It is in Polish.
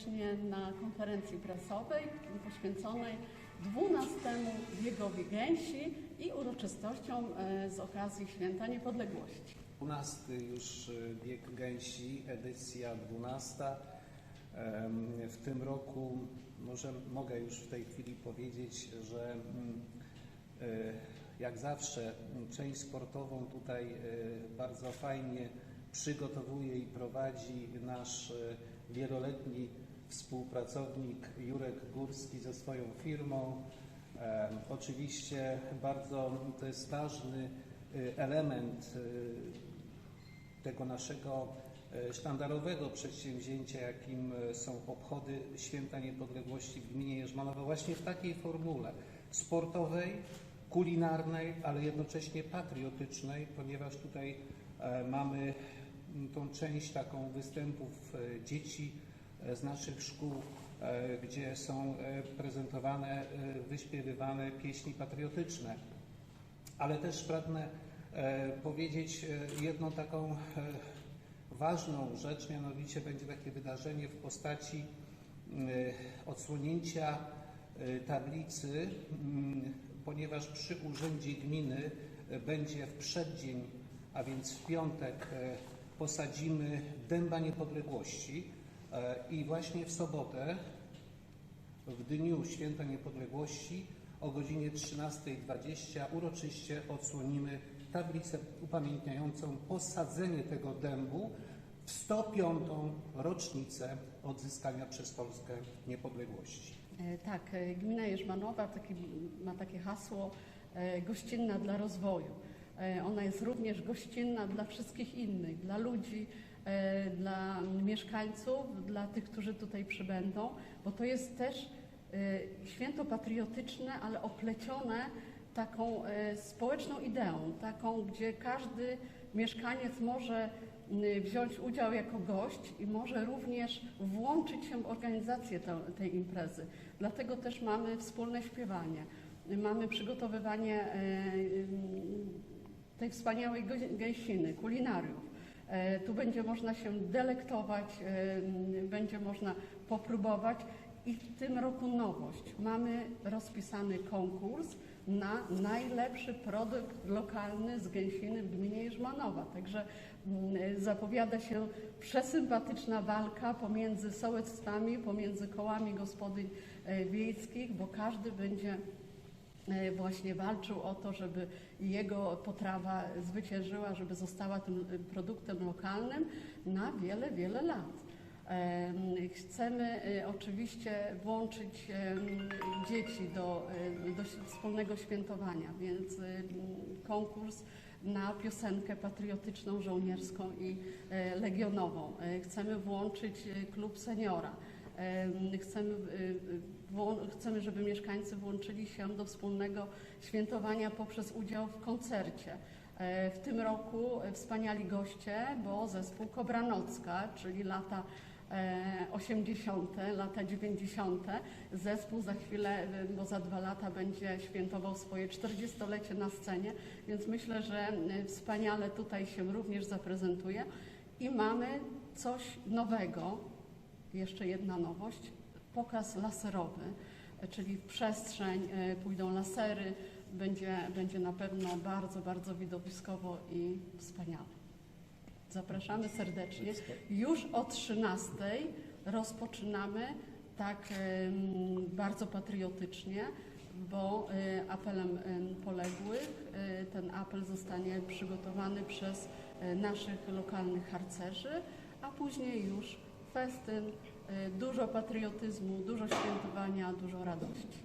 serdecznie na konferencji prasowej poświęconej 12 biegowi gęsi i uroczystościom e, z okazji Święta Niepodległości. 12 już y, bieg gęsi, edycja 12. Em, W tym roku może mogę już w tej chwili powiedzieć, że mm, y, jak zawsze m, część sportową tutaj bardzo fajnie przygotowuje i prowadzi nasz wieloletni współpracownik Jurek Górski ze swoją firmą. Oczywiście bardzo to jest ważny y, element y, tego naszego e, sztandarowego przedsięwzięcia, jakim są obchody Święta Niepodległości w gminie Jerzmanowa, właśnie w takiej formule sportowej, kulinarnej, ale jednocześnie patriotycznej, ponieważ tutaj e, mamy tą część taką występów e, dzieci z naszych szkół, e, gdzie są e, prezentowane, e, wyśpiewywane pieśni patriotyczne. Ale też pragnę e, powiedzieć e, jedną taką e, ważną rzecz, mianowicie będzie takie wydarzenie w postaci e, odsłonięcia e, tablicy, mm, ponieważ przy Urzędzie Gminy e, będzie w przeddzień, a więc w piątek e, posadzimy dęba niepodległości. e, i właśnie w sobotę w dniu Święta Niepodległości o godzinie 13.20 uroczyście odsłonimy tablicę upamiętniającą posadzenie tego dębu w 105. rocznicę odzyskania przez Polskę niepodległości. E, Tak, e, gmina Jerzmanowa taki, ma takie hasło e, gościnna dla rozwoju. E, Ona jest również gościnna dla wszystkich innych, dla ludzi, e, dla mieszkańców, dla tych, którzy tutaj przybędą, bo to jest też e, święto patriotyczne, ale oplecione taką e, społeczną ideą, taką, gdzie każdy mieszkaniec może wziąć udział jako gość i może również włączyć się w organizację te, tej imprezy. Dlatego też mamy wspólne śpiewanie, mamy przygotowywanie e, tej wspaniałej gęsiny, kulinariów. E, Tu będzie można się delektować, e, będzie można popróbować i w tym roku nowość. Mamy rozpisany konkurs na najlepszy produkt lokalny z gęsiny w gminie Jerzmanowa. Także zapowiada się przesympatyczna walka pomiędzy sołectwami, pomiędzy kołami gospodyń e, wiejskich, bo każdy będzie właśnie walczył o to, żeby jego potrawa zwyciężyła, żeby została tym e, produktem lokalnym na wiele, wiele lat. Em, Chcemy e, oczywiście włączyć dzieci do, e, do wspólnego świętowania, więc konkurs na piosenkę patriotyczną, żołnierską i e, legionową. E, Chcemy włączyć e, klub seniora. Em, Chcemy, y, y, chcemy, żeby mieszkańcy włączyli się do wspólnego świętowania poprzez udział w koncercie. E, W tym roku e, wspaniali goście, bo zespół Kobranocka, czyli lata e, 80., lata 90. Zespół za chwilę, e, bo za dwa lata będzie świętował swoje 40-lecie na scenie, więc myślę, że e, wspaniale tutaj się również zaprezentuje. I mamy coś nowego, jeszcze jedna nowość, pokaz laserowy, czyli w przestrzeń e, pójdą lasery, będzie, będzie na pewno bardzo, bardzo widowiskowo i wspaniale. Zapraszamy serdecznie. Już o 13 rozpoczynamy tak em, bardzo patriotycznie, bo e, apelem em, poległych ten apel zostanie przygotowany przez naszych lokalnych harcerzy, a później już festyn, dużo patriotyzmu, dużo świętowania, dużo radości.